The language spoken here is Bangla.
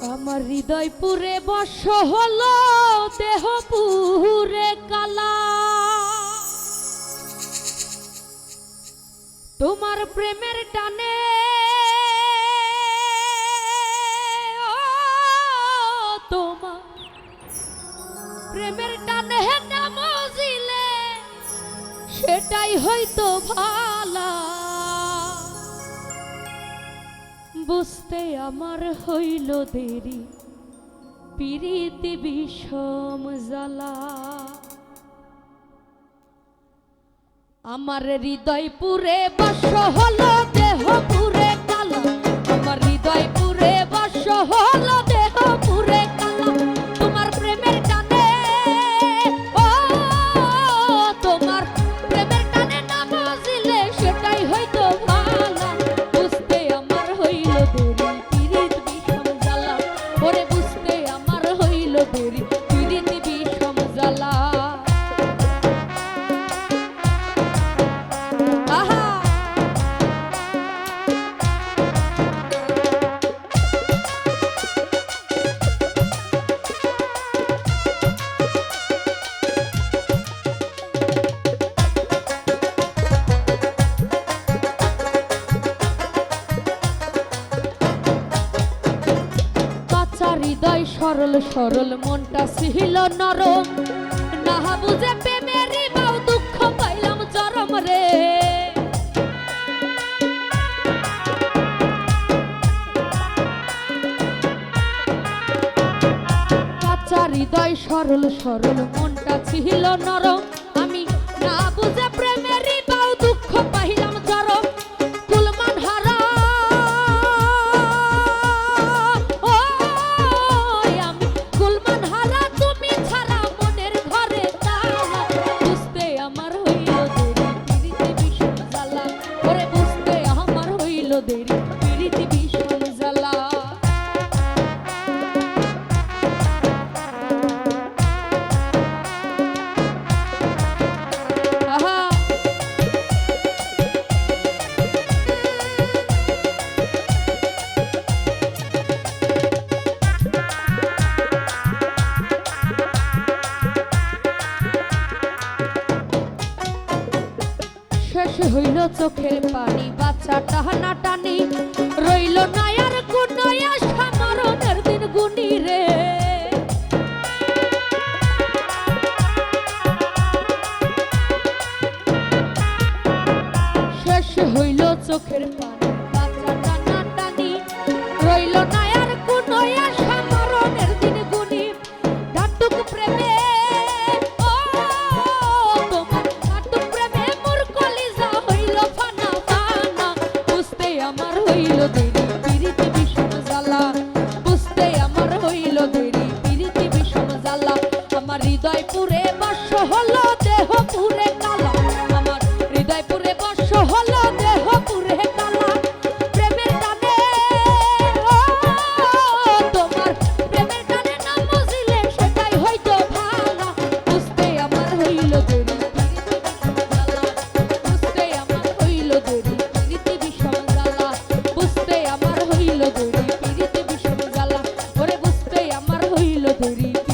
আমার হৃদয় পুরে বস হলো দেহ পুরে কালা। তোমার প্রেমের টানে তোমার প্রেমের টানে মজিলে, সেটাই হয়তো ভালা। বুঝতে আমার হইল দেরি। পিরিতি বিষম জ্বালা। আমার হৃদয় পুরে বাস হলো দেহ হৃদয় সরল সরল, মনটা ছিল নরম। না বুঝে প্রেমেরই বাউ দুঃখ, পাইলাম চরম রে। কাঁচা হৃদয় সরল সরল, মনটা ছিল নরম। শেষ হইল চোখের পানি। বাচ্চা টাহানা টানি রইল নায়ার গুনয়া সামরণের দিন গুনি রে। শেষ হইল চোখের পানি। y lotería.